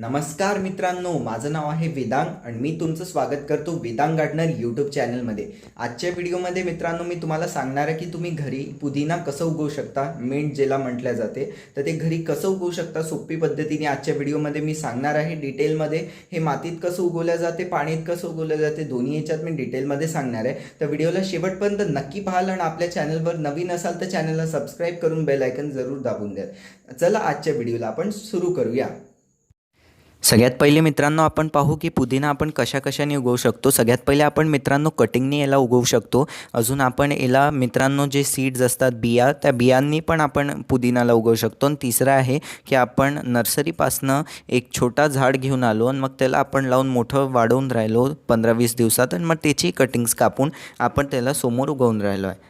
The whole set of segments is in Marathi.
नमस्कार मित्रांनो माझं नाव आहे वेदांग आणि मी तुमचं स्वागत करतो वेदांग गार्डनर यूट्यूब चॅनलमध्ये. आजच्या व्हिडिओमध्ये मित्रांनो मी तुम्हाला सांगणार आहे की तुम्ही घरी पुदिना कसं उगवू शकता मेंट ज्याला म्हटल्या जाते. तर ते घरी कसं उगवू शकता सोपी पद्धतीने आजच्या व्हिडिओमध्ये मी सांगणार आहे. डिटेलमध्ये हे मातीत कसं उगवल्या जाते पाण्यात कसं उगवलं जाते दोन्ही याच्यात मी डिटेलमध्ये सांगणार आहे. तर व्हिडिओला शेवटपर्यंत नक्की पाहाल आणि आपल्या चॅनलवर नवीन असाल तर चॅनलला सबस्क्राईब करून बेल आयकन जरूर दाबून द्याल चला आजच्या व्हिडिओला आपण सुरू करूया. सगळ्यात पहिले मित्रांनो आपण पाहू की पुदिना आपण कशा कशाने उगवू शकतो. सगळ्यात पहिले आपण मित्रांनो कटिंगने याला उगवू शकतो. अजून आपण याला मित्रांनो जे सीड्स असतात बिया त्या बियांनी पण आपण पुदिनाला उगवू शकतो. आणि तिसरं आहे की आपण नर्सरीपासनं एक छोटा झाड घेऊन आलो आणि मग त्याला आपण लावून मोठं वाढवून राहिलो पंधरा वीस दिवसात आणि मग त्याची कटिंग्स कापून आपण त्याला समोर उगवून राहिलो आहे.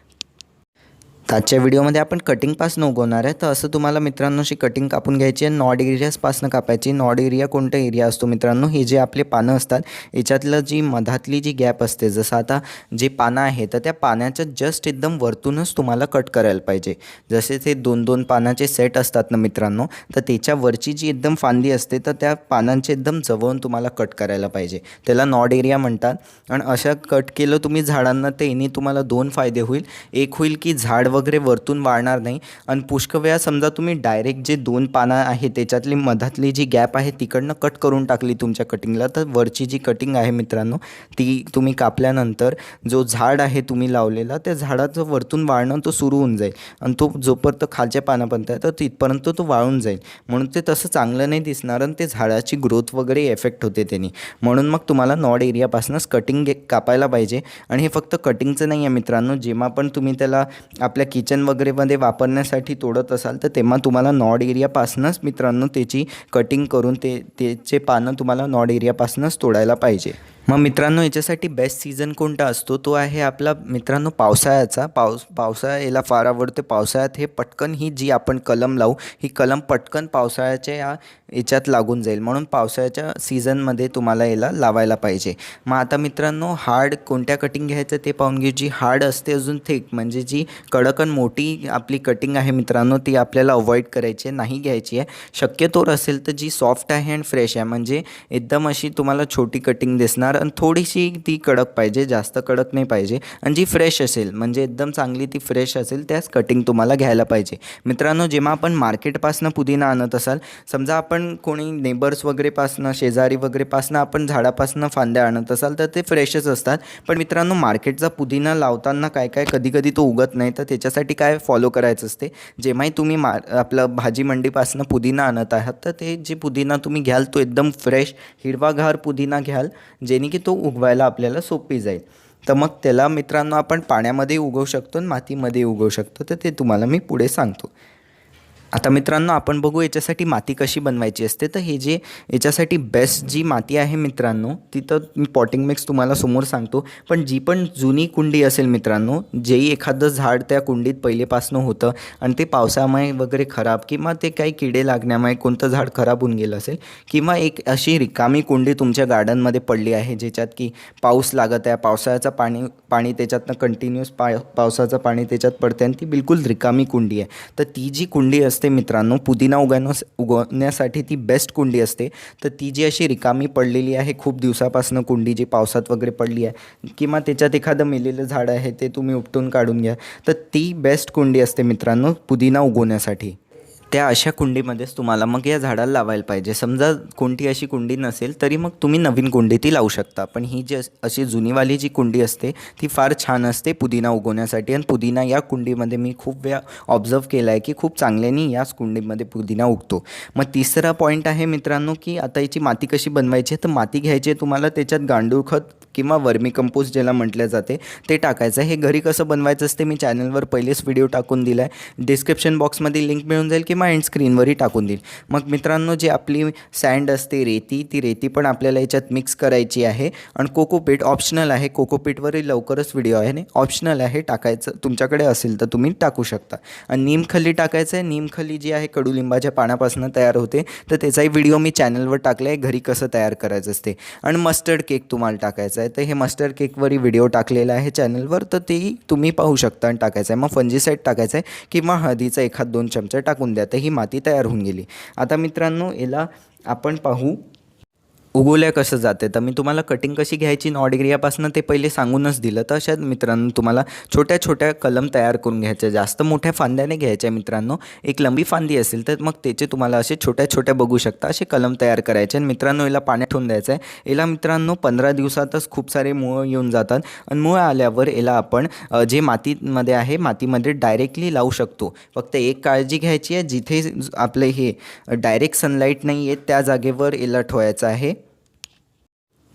तर आजच्या व्हिडिओमध्ये आपण कटिंगपासून उगवणार आहे. तर असं तुम्हाला मित्रांनो अशी कटिंग कापून घ्यायची आहे. नॉड एरियाजपासून कापायची. नॉड एरिया कोणता एरिया असतो मित्रांनो? हे जे आपले पानं असतात याच्यातलं जी मधातली जी गॅप असते जसं आता जे पानं आहे तर त्या पाण्याच्या जस्ट एकदम वरतूनच तुम्हाला कट करायला पाहिजे. जसे ते दोन दोन पानाचे सेट असतात ना मित्रांनो तर त्याच्यावरची जी एकदम फांदी असते तर त्या पानांचे एकदम जवळून तुम्हाला कट करायला पाहिजे. त्याला नॉड एरिया म्हणतात. आणि अशा कट केलं तुम्ही झाडांना ते तुम्हाला दोन फायदे होईल. एक होईल की झाड वगैरे वरतून वाळणार नाही. आणि पुष्कळ वेळा समजा तुम्ही डायरेक्ट जे दोन पानं आहे त्याच्यातली मधातली जी गॅप आहे तिकडनं कट करून टाकली तुमच्या कटिंगला तर वरची जी कटिंग आहे मित्रांनो ती तुम्ही कापल्यानंतर जो झाड आहे तुम्ही लावलेला त्या झाडाचं वरतून वाळणं तो सुरू होऊन जाईल. आणि तो जोपर्यंत खालच्या पानापर्यंत आहे तर तिथपर्यंत तो वाळून जाईल. म्हणून ते तसं चांगलं नाही दिसणार आणि ते झाडाची ग्रोथ वगैरे एफेक्ट होते त्यांनी. म्हणून मग तुम्हाला नॉड एरियापासूनच कटिंग कापायला पाहिजे. आणि हे फक्त कटिंगचं नाही आहे मित्रांनो जेव्हा पण तुम्ही त्याला आपल्या किचन वगैरेमध्ये वापरण्यासाठी तोडत असाल तर तेव्हा तुम्हाला नॉड एरियापासूनच मित्रांनो त्याची कटिंग करून ते त्याचे पानं तुम्हाला नॉड एरियापासूनच तोडायला पाहिजे. मग मित्रांनो याच्यासाठी बेस्ट सीझन कोणता असतो? तो आहे आपला मित्रांनो पावसाळ्याचा. पाऊस पावसाळा याला फार आवडते. पावसाळ्यात हे पटकन ही जी आपण कलम लावू ही कलम पटकन पावसाळ्याच्या या याच्यात लागून जाईल. म्हणून पावसाळ्याच्या सीझनमध्ये तुम्हाला याला लावायला पाहिजे. मग आता मित्रांनो हार्ड कोणत्या कटिंग घ्यायचं ते पाहून घेऊ जी हार्ड असते अजून थिक म्हणजे जी कडक आणि मोठी आपली कटिंग आहे मित्रांनो ती आपल्याला अवॉइड करायची आहे नाही घ्यायची आहे. शक्यतोवर असेल तर जी सॉफ्ट आहे अँड फ्रेश आहे म्हणजे एकदम अशी तुम्हाला छोटी कटिंग दिसणार. आणि थोडीशी ती कडक पाहिजे जास्त कडक नाही पाहिजे. आणि जी फ्रेश असेल म्हणजे एकदम चांगली ती फ्रेश असेल त्याच कटिंग तुम्हाला घ्यायला पाहिजे. मित्रांनो जेव्हा आपण मार्केटपासनं पुदिना आणत असाल समजा आपण कोणी नेबर्स वगैरेपासनं शेजारी वगैरेपासनं आपण झाडापासनं फांद्या आणत असाल तर ते फ्रेशच असतात. पण मित्रांनो मार्केटचा पुदिना लावताना काय काय कधी कधी तो उगत नाही तर त्याच्यासाठी काय फॉलो करायचं असते? जेव्हाही तुम्ही मा आपलं भाजी मंडीपासनं पुदिना आणत आहात तर ते जे पुदिना तुम्ही घ्याल तो एकदम फ्रेश हिरवागार पुदिना घ्याल जेणे की तो उगवायला आपल्याला सोपी जाईल. तर मग त्याला मित्रांनो आपण पाण्यामध्ये उगवू शकतो आणि मातीमध्ये उगवू शकतो. तर ते तुम्हाला मी पुढे सांगतो. आता मित्रांनो आपण बघू याच्यासाठी माती कशी बनवायची असते. तर हे जे याच्यासाठी बेस्ट जी माती आहे मित्रांनो ती तर मी पॉटिंग मिक्स तुम्हाला समोर सांगतो. पण जी पण जुनी कुंडी असेल मित्रांनो जेही एखादं झाड त्या कुंडीत पहिलेपासनं होतं आणि ते पावसामुळे वगैरे खराब किंवा ते काही किडे लागण्यामुळे कोणतं झाड खराब होऊन गेलं असेल किंवा एक अशी रिकामी कुंडी तुमच्या गार्डनमध्ये पडली आहे ज्याच्यात की पाऊस लागत आहे पावसाळ्याचं पाणी पाणी त्याच्यातनं कंटिन्युअस पा पावसाचं पाणी त्याच्यात पडते आणि ती बिलकुल रिकामी कुंडी आहे. तर ती जी कुंडी असते मित्रांनो पुदिना उगवण्यास उगवण्यासाठी ती बेस्ट कुंडी असते. तर ती जी अशी रिकामी पडलेली आहे खूप दिवसापासून कुंडी जी पावसात वगैरे पडली आहे किंवा त्याच्यात एखादं मेलेलं झाड आहे ते तुम्ही उपटून काढून घ्या. तर ती बेस्ट कुंडी असते मित्रांनो पुदिना उगवण्यासाठी. त्या अशा कुंडीमध्येच तुम्हाला मग या झाडाला लावायला पाहिजे. समजा कोणती अशी कुंडी नसेल तरी मग तुम्ही नवीन कुंडी ती लावू शकता. पण ही जी अशी जुनीवाली जी कुंडी असते ती फार छान असते पुदिना उगवण्यासाठी. आणि पुदिना या कुंडीमध्ये मी खूप वेळा ऑब्झर्व केला आहे की खूप चांगल्याने याच कुंडीमध्ये पुदिना उगतो. मग तिसरा पॉईंट आहे मित्रांनो की आता याची माती कशी बनवायची आहे? तर माती घ्यायची आहे तुम्हाला त्याच्यात गांडूळ खत किंवा वर्मी कंपोस्ट ज्याला म्हटलं जाते ते टाकायचं. हे घरी कसं बनवायचं असते मी चॅनलवर पहिलेच व्हिडिओ टाकून दिला आहे डिस्क्रिप्शन बॉक्समध्ये लिंक मिळून जाईल किंवा एंड स्क्रीनवरही टाकून देईल. मग मित्रांनो जी आपली सँड असते रेती ती रेती पण आपल्याला याच्यात मिक्स करायची आहे. आणि कोकोपीट ऑप्शनल आहे. कोकोपीटवरही लवकरच व्हिडिओ आहे आणि ऑप्शनल आहे. टाकायचं तुमच्याकडे असेल तर तुम्ही टाकू शकता. आणि नीमखली टाकायचं आहे नीमखली जी आहे कडुलिंबाच्या पानापासून तयार होते. तर त्याचाही व्हिडिओ मी चॅनलवर टाकला आहे घरी कसं तयार करायचं असते. आणि मस्टर्ड केक तुम्हाला टाकायचा आहे. तर हे मस्टर केकवरही व्हिडिओ टाकलेला आहे चॅनलवर तर तेही तुम्ही पाहू शकता आणि टाकायचं आहे. मग फंजीसाईड टाकायचं आहे किंवा हळदीचा एखाद दोन चमचे टाकून द्या. तर ही माती तयार होऊन गेली. आता मित्रांनो याला आपण पाहू उगवल्या कसं जाते? तर मी तुम्हाला कटिंग कशी घ्यायची नॉड एरियापासून ते पहिले सांगूनच दिलं. तर अशा मित्रांनो तुम्हाला छोट्या छोट्या कलम तयार करून घ्यायच्या जास्त मोठ्या फांद्याने घ्यायच्या मित्रांनो. एक लंबी फांदी असेल तर मग त्याचे तुम्हाला असे छोट्या छोट्या बघू शकता असे कलम तयार करायचे आणि मित्रांनो याला पाण्यात ठेवून द्यायचं आहे. याला मित्रांनो पंधरा दिवसातच खूप सारे मुळं येऊन जातात आणि मुळं आल्यावर याला आपण जे मातीमध्ये आहे मातीमध्ये डायरेक्टली लावू शकतो. फक्त एक काळजी घ्यायची आहे जिथे आपले हे डायरेक्ट सनलाईट नाही आहे त्या जागेवर याला ठेवायचं आहे.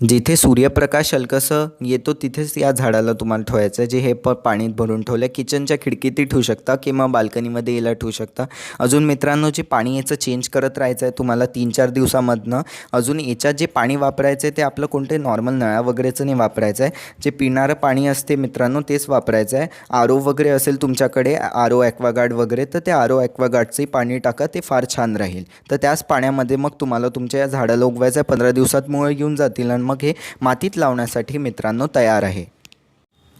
जिथे सूर्यप्रकाश हलकसं येतो तिथेच या झाडाला तुम्हाला ठेवायचं आहे जे हे प पाणीत भरून ठेवलं किचनच्या खिडकीतही ठेवू शकता किंवा बाल्कनीमध्ये याला ठेवू शकता. अजून मित्रांनो जे पाणी याचं चेंज करत राहायचं आहे तुम्हाला तीन चार दिवसामधनं अजून याच्यात जे पाणी वापरायचं आहे ते आपलं कोणते नॉर्मल नळा वगैरेचं नाही वापरायचं आहे जे पिणारं पाणी असते मित्रांनो तेच वापरायचं आहे आर ओ वगैरे असेल तुमच्याकडे आर ओ ॲक्वागार्ड वगैरे तर ते आर ओ ॲक्वागार्डचंही पाणी टाका ते फार छान राहील. तर त्याच पाण्यामध्ये मग तुम्हाला तुमच्या या झाडाला उगवायचं आहे पंधरा दिवसात मुळे येऊन जातील आणि मग हे मातीत लावण्यासाठी मित्रांनो तयार आहे.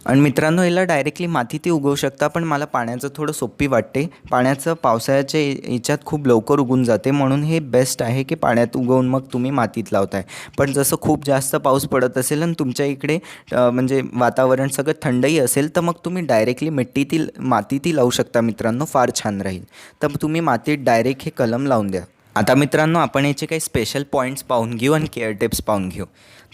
आणि मित्रांनो याला डायरेक्टली मातीतही उगवू शकता पण मला पाण्याचं थोडं सोपी वाटते. पाण्याचं पावसाळ्याच्या याच्यात खूप लवकर उगून जाते म्हणून हे बेस्ट आहे की पाण्यात उगवून मग तुम्ही मातीत लावताय. पण जसं खूप जास्त पाऊस पडत असेल आणि तुमच्या इकडे म्हणजे वातावरण सगळं थंडही असेल तर मग तुम्ही डायरेक्टली मिट्टीतील मातीतही लावू शकता मित्रांनो फार छान राहील. तर तुम्ही मातीत डायरेक्ट हे कलम लावून द्या. आता मित्रांनो आपण याचे काही स्पेशल पॉईंट्स पाहून घेऊ आणि केअर टिप्स पाहून घेऊ.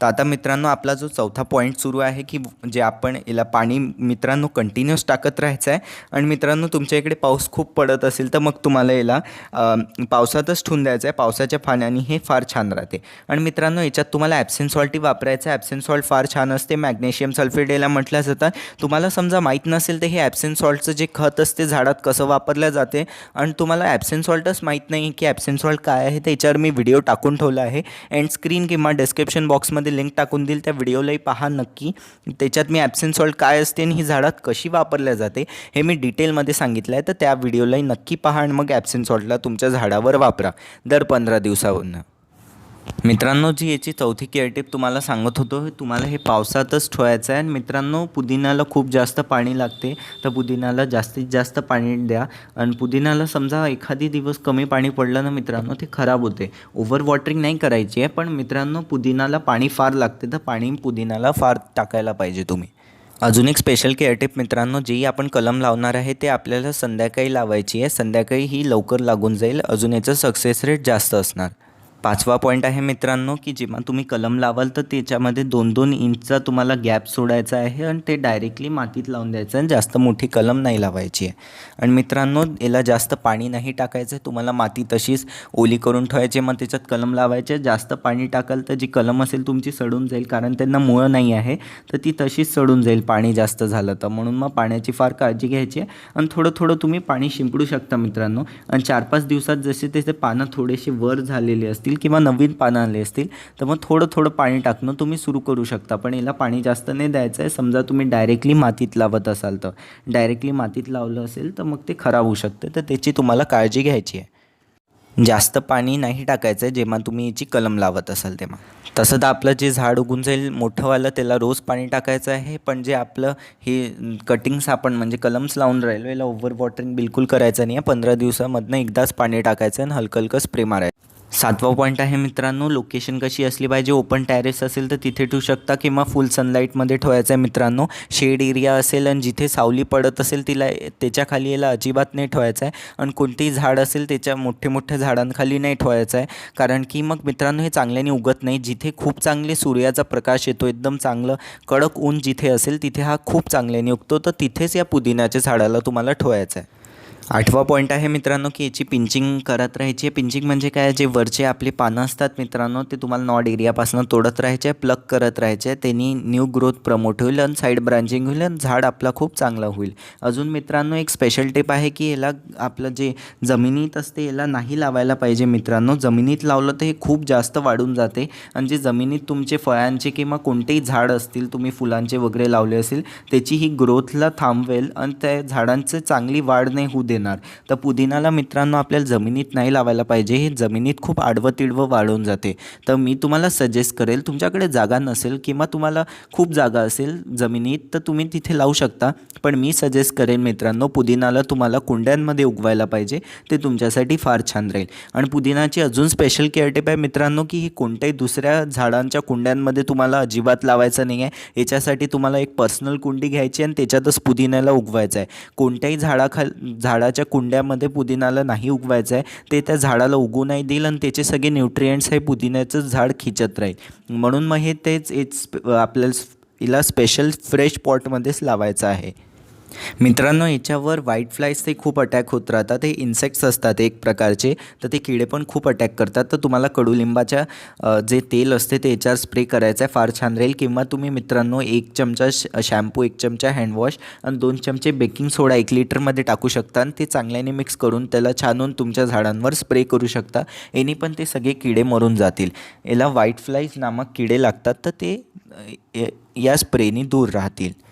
तर आता मित्रांनो आपला जो चौथा पॉईंट सुरू आहे की जे आपण याला पाणी मित्रांनो कंटिन्युअस टाकत राहायचं आहे आणि मित्रांनो तुमच्या इकडे पाऊस खूप पडत असेल तर मग तुम्हाला याला पावसातच ठेवून द्यायचं आहे पावसाच्या पाण्याने हे फार छान राहते. आणि मित्रांनो याच्यात तुम्हाला ॲप्सिन सॉल्टही वापरायचं आहे. ॲप्सिन सॉल्ट फार छान असते. मॅग्नेशियम सल्फेट याला म्हटलं जातं. तुम्हाला समजा माहीत नसेल तर हे ॲप्सिन सॉल्टचं जे खत असते झाडात कसं वापरलं जाते. आणि तुम्हाला ॲप्सिन सॉल्टच माहीत नाही की ॲप्सिन सॉल्ट काय आहे त्याच्यावर मी व्हिडिओ टाकून ठेवला आहे. एंड स्क्रीन किंवा डिस्क्रिप्शन बॉक्समध्ये लिंक टाकून देईल. त्या व्हिडिओलाही पहा नक्की. त्याच्यात मी ॲप्सिन सॉल्ट काय असते आणि ही झाडात कशी वापरल्या जाते हे मी डिटेलमध्ये सांगितलं आहे. तर त्या व्हिडिओलाही नक्की पहा आणि मग ॲप्सिन सॉल्टला तुमच्या झाडावर वापरा. दर पंधरा दिवसावरनं. मित्रांनो जी याची चौथी केअर टिप तुम्हाला सांगत होतो तुम्हाला हे पावसातच ठेवायचं आहे. आणि मित्रांनो पुदिन्याला खूप जास्त पाणी लागते तर पुदिन्याला जास्तीत जास्त पाणी द्या. आणि पुदिन्याला समजा एखादी दिवस कमी पाणी पडलं ना मित्रांनो ते खराब होते. ओव्हर वॉटरिंग नाही करायची आहे पण मित्रांनो पुदिनाला पाणी फार लागते तर पाणी पुदिनाला फार टाकायला पाहिजे तुम्ही. अजून एक स्पेशल केअर टिप मित्रांनो जी आपण कलम लावणार आहे ते आपल्याला संध्याकाळी लावायची आहे. संध्याकाळी ही लवकर लागून जाईल अजून याचं सक्सेस रेट जास्त असणार. पाचवा पॉईंट आहे मित्रांनो की जेव्हा तुम्ही कलम लावाल तर त्याच्यामध्ये दोन दोन इंचचा तुम्हाला गॅप सोडायचा आहे आणि ते डायरेक्टली मातीत लावून द्यायचं आणि जास्त मोठी कलम नाही लावायची आहे. आणि मित्रांनो याला जास्त पाणी नाही टाकायचं आहे तुम्हाला माती तशीच ओली करून ठेवायची मग त्याच्यात कलम लावायचे जास्त पाणी टाकाल तर जी कलम असेल तुमची सडून जाईल कारण त्यांना मुळं नाही आहे तर ती तशीच सडून जाईल पाणी जास्त झालं तर. म्हणून मग पाण्याची फार काळजी घ्यायची आहे आणि थोडं थोडं तुम्ही पाणी शिंपडू शकता मित्रांनो. आणि चार पाच दिवसात जसे त्याचे पानं थोडेसे वर झालेले असतील किंवा नवीन पानं आले असतील तर मग थोडं थोडं पाणी टाकणं तुम्ही सुरू करू शकता. पण याला पाणी जास्त नाही द्यायचं आहे समजा तुम्ही डायरेक्टली मातीत लावत असाल तर. डायरेक्टली मातीत लावलं असेल तर मग ते खराब होऊ शकते. तर त्याची तुम्हाला काळजी घ्यायची आहे. जास्त पाणी नाही टाकायचं आहे जेव्हा तुम्ही याची कलम लावत असाल तेव्हा. तसं तर आपलं जे झाड उगून जाईल मोठंवालं त्याला रोज पाणी टाकायचं आहे. पण जे आपलं हे कटिंग्स आपण म्हणजे कलम्स लावून राहिलो याला ओव्हर वॉटरिंग बिलकुल करायचं नाही आहे. पंधरा दिवसामधनं एकदाच पाणी टाकायचं आणि हलकं हलकं स्प्रे मारायचं. सातवा पॉईंट आहे मित्रांनो. लोकेशन कशी असली पाहिजे? ओपन टॅरेस असेल तर तिथे ठेवू शकता किंवा फुल सनलाईटमध्ये ठेवायचं आहे मित्रांनो. शेड एरिया असेल आणि जिथे सावली पडत असेल तिला त्याच्याखाली याला अजिबात नाही ठेवायचं आहे. आणि कोणतेही झाड असेल त्याच्या मोठे मोठ्या झाडांखाली नाही ठेवायचं आहे. कारण की मग मित्रांनो हे चांगल्याने उगत नाही. जिथे खूप चांगले सूर्याचा प्रकाश येतो एकदम चांगलं कडक ऊन जिथे असेल तिथे हा खूप चांगल्याने उगतो. तर तिथेच या पुदिन्याच्या झाडाला तुम्हाला ठेवायचं आहे. आठवा पॉईंट आहे मित्रांनो की याची पिंचिंग करत राहायची आहे. पिंचिंग म्हणजे काय? जे वरचे आपले पानं असतात मित्रांनो ते तुम्हाला नॉड एरियापासून तोडत राहायचे आहे प्लग करत राहायचे आहे. त्यांनी न्यू ग्रोथ प्रमोट होईल आणि साईड ब्रांचिंग होईल आणि झाड आपला खूप चांगला होईल. अजून मित्रांनो एक स्पेशल टिप आहे की याला आपलं जे जमिनीत असते याला नाही लावायला पाहिजे मित्रांनो. जमिनीत लावलं तर हे खूप जास्त वाढून जाते. आणि जे जमिनीत तुमचे फळांचे किंवा कोणतेही झाड असतील तुम्ही फुलांचे वगैरे लावले असेल त्याची ही ग्रोथला थांबवेल आणि त्या झाडांचं चांगली वाढ नाही होऊ देणार. तर पुदिनाला मित्रांनो आपल्याला जमिनीत नाही लावायला पाहिजे. हे जमिनीत खूप आडवं तिडवं वाढून जाते. तर मी तुम्हाला सजेस्ट करेल तुमच्याकडे जागा नसेल किंवा तुम्हाला खूप जागा असेल जमिनीत तर तुम्ही तिथे लावू शकता. पण मी सजेस्ट करेन मित्रांनो पुदिनाला तुम्हाला कुंड्यांमध्ये उगवायला पाहिजे. ते तुमच्यासाठी फार छान राहील. आणि पुदिनाची अजून स्पेशल केअरटिप आहे मित्रांनो की ही कोणत्याही दुसऱ्या झाडांच्या कुंड्यांमध्ये तुम्हाला अजिबात लावायचं नाही आहे याच्यासाठी तुम्हाला एक पर्सनल कुंडी घ्यायची आणि त्याच्यातच पुदिन्याला उगवायचं आहे. कोणत्याही झाडाखाल झाडाच्या कुंड्यामध्ये पुदिनाला नाही उगवायचं आहे. ते त्या झाडाला उगू नाही देईल आणि त्याचे सगळे न्यूट्रियंट्स हे पुदिन्याचं झाड खिचत राहील. म्हणून मग हे तेच एक आपल्याला हिला स्पेशल फ्रेश पॉटमध्येच लावायचं आहे. मित्रांनो याच्यावर व्हाईट फ्लाईज ते खूप अटॅक होत राहतात. ते इन्सेक्ट्स असतात एक प्रकारचे. तर ते किडे पण खूप अटॅक करतात. तर तुम्हाला कडुलिंबाच्या जे तेल असते ते याच्यावर स्प्रे करायचं आहे. फार छान राहील. किंवा तुम्ही मित्रांनो एक चमचा श शॅम्पू एक चमचा हँडवॉश आणि दोन चमचे बेकिंग सोडा एक लिटरमध्ये टाकू शकता आणि ते चांगल्याने मिक्स करून त्याला छानून तुमच्या झाडांवर स्प्रे करू शकता. याने पण ते सगळे किडे मरून जातील. याला व्हाईट फ्लाईज नामक किडे लागतात. तर ते या- या स्प्रेनी दूर राहतील.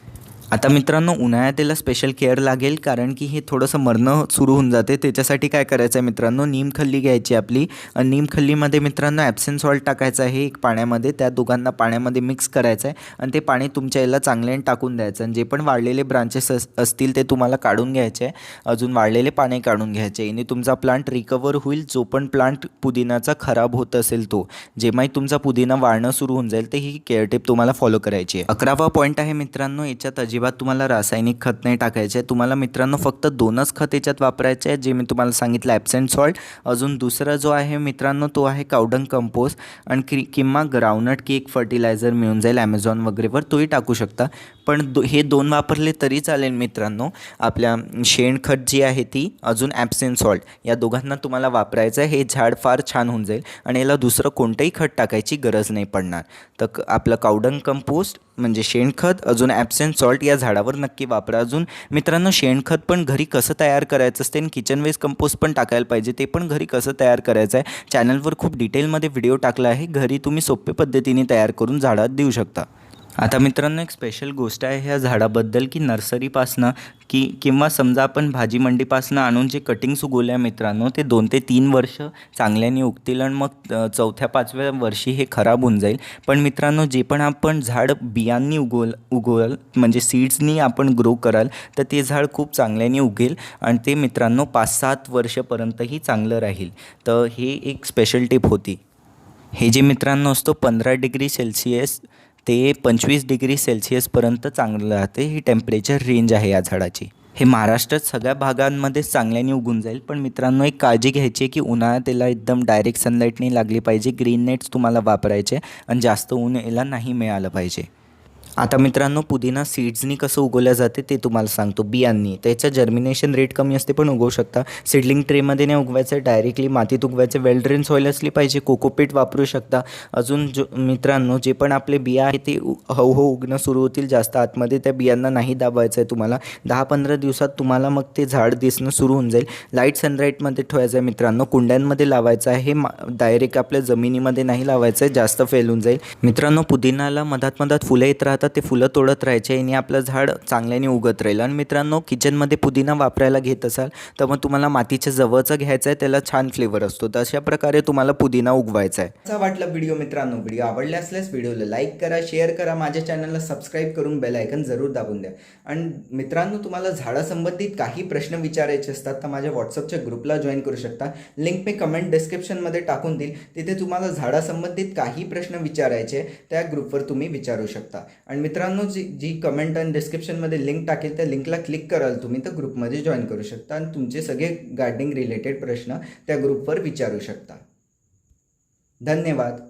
आता मित्रांनो उन्हाळ्यात त्याला स्पेशल केअर लागेल कारण की हे थोडंसं मरणं सुरू होऊन जाते. त्याच्यासाठी काय करायचं आहे मित्रांनो नीमखल्ली घ्यायची आपली. आणि नीमखल्लीमध्ये मित्रांनो ॲप्सन सॉल्ट टाकायचं आहे एक पाण्यामध्ये. त्या दोघांना पाण्यामध्ये मिक्स करायचं आहे आणि ते पाणी तुमच्या याला चांगल्याने टाकून द्यायचं. आणि जे पण वाढलेले ब्रांचेस अस असतील ते तुम्हाला काढून घ्यायचे. आहे अजून वाढलेले पाणी काढून घ्यायचे. याने तुमचा प्लांट रिकवर होईल. जो पण प्लांट पुदिनाचा खराब होत असेल तो जेव्हाही तुमचा पुदिना वाढणं सुरू होऊन जाईल तर ही केअर टिप तुम्हाला फॉलो करायची आहे. अकरावा पॉईंट आहे मित्रांनो याच्यात अजिबात तुम्हाला रासायनिक खत नाही टाकायचे. आहे तुम्हाला मित्रांनो फक्त दोनच खत याच्यात वापरायचे आहे जे मी तुम्हाला सांगितलं ॲब्सेंट सॉल्ट. अजून दुसरा जो आहे मित्रांनो तो आहे कावडंग कंपोस्ट. आणि कि किंवा ग्राउंडनट की एक फर्टिलायझर मिळून जाईल ॲमेझॉन वगैरेवर तोही टाकू शकता. पण दो हे दोन वापरले तरी चालेल मित्रांनो. आपल्या शेणखत जी आहे ती अजून ॲब्सेंट सॉल्ट. या दोघांना तुम्हाला वापरायचं आहे हे झाड फार छान होऊन जाईल. आणि याला दुसरं कोणतंही खत टाकायची गरज नाही पडणार. तर क- आपलं कावडंग कंपोस्ट म्हणजे शेणखत अजून ॲब्सेंट सॉल्ट या झाडावर नक्की वापरा. अजून मित्रांनो शेणखत पण घरी कसं तयार करायचं असते आणि किचन वेस्ट कंपोस्ट पण टाकायला पाहिजे ते पण घरी कसं तयार करायचं आहे चॅनलवर खूप डिटेलमध्ये व्हिडिओ टाकला आहे. घरी तुम्ही सोप्या पद्धतीने तयार करून झाडात देऊ शकता. आता मित्रांनो एक स्पेशल गोष्ट आहे ह्या झाडाबद्दल की नर्सरीपासनं की किंवा समजा आपण भाजी मंडीपासनं आणून जे कटिंग्स उगवल्या मित्रांनो ते दोन ते तीन वर्ष चांगल्याने उगतील आणि मग चौथ्या पाचव्या वर्षी हे खराब होऊन जाईल. पण मित्रांनो जे पण आपण झाड बियांनी उगवल उगवल म्हणजे सीड्सनी आपण ग्रो कराल तर ते झाड खूप चांगल्याने उगेल आणि ते मित्रांनो पाच सात वर्षपर्यंतही चांगलं राहील. तर हे एक स्पेशल टिप होती. हे जे मित्रांनो असतो पंधरा डिग्री सेल्सिअस ते पंचवीस डिग्री सेल्सिअसपर्यंत चांगलं राहते. ही टेम्परेचर रेंज आहे या झाडाची. हे महाराष्ट्रात सगळ्या भागांमध्ये चांगल्याने उगून जाईल. पण मित्रांनो एक काळजी घ्यायची आहे की उन्हाळ्यात याला एकदम डायरेक्ट सनलाईट नाही लागली पाहिजे. ग्रीन नेट्स तुम्हाला वापरायचे आणि जास्त ऊन याला नाही मिळालं पाहिजे. आता मित्रांनो पुदिना सीड्सनी कसं उगवल्या जाते ते तुम्हाला सांगतो. बियांनी. त्याचं जर्मिनेशन रेट कमी असते पण उगवू शकता. सिडलिंग ट्रेमध्ये नाही उगवायचं डायरेक्टली मातीत उगवायचं. वेल ड्रेन सॉईल असली पाहिजे कोकोपीट वापरू शकता. अजून जो मित्रांनो जे पण आपले बिया आहे ते उ- हळूहळू उगणं सुरू होतील जास्त. आतमध्ये त्या बियांना नाही दाबायचं आहे तुम्हाला. दहा पंधरा दिवसात तुम्हाला मग ते झाड दिसणं सुरू होऊन जाईल. लाइट सनलाईटमध्ये ठेवायचं आहे मित्रांनो. कुंड्यांमध्ये लावायचं आहे. हे डायरेक्ट आपल्या जमिनीमध्ये नाही लावायचं आहे जास्त फेल होऊन जाईल. मित्रांनो पुदिनाला मधात मधात फुलं येत राहतात. ते फुलं तोडत राहायचे आणि आपलं झाड चांगल्याने उगत राहील. आणि मित्रांनो किचनमध्ये पुदिना वापरायला घेत असाल तर मग तुम्हाला मातीच्या जवळचं घ्यायचं आहे त्याला छान फ्लेवर असतो. तर अशा प्रकारे तुम्हाला पुदिना उगवायचा आहे. असा वाटला व्हिडिओ मित्रांनो. व्हिडिओ आवडला असल्यास व्हिडिओला लाईक करा शेअर करा. माझ्या चॅनलला सबस्क्राईब करून बेल आयकन जरूर दाबून द्या. आणि मित्रांनो तुम्हाला झाडासंबंधित काही प्रश्न विचारायचे असतात तर माझ्या व्हॉट्सअपच्या ग्रुपला जॉईन करू शकता. लिंक मी कमेंट डिस्क्रिप्शनमध्ये टाकून देईल. तिथे तुम्हाला झाडासंबंधित काही प्रश्न विचारायचे त्या ग्रुपवर तुम्ही विचारू शकता. आणि मित्रांनो जी जी कमेंट आणि डिस्क्रिप्शनमध्ये लिंक टाकेल त्या लिंकला क्लिक कराल तुम्ही तर ग्रुपमध्ये जॉईन करू शकता आणि तुमचे सगळे गार्डनिंग रिलेटेड प्रश्न त्या ग्रुपवर विचारू शकता. धन्यवाद.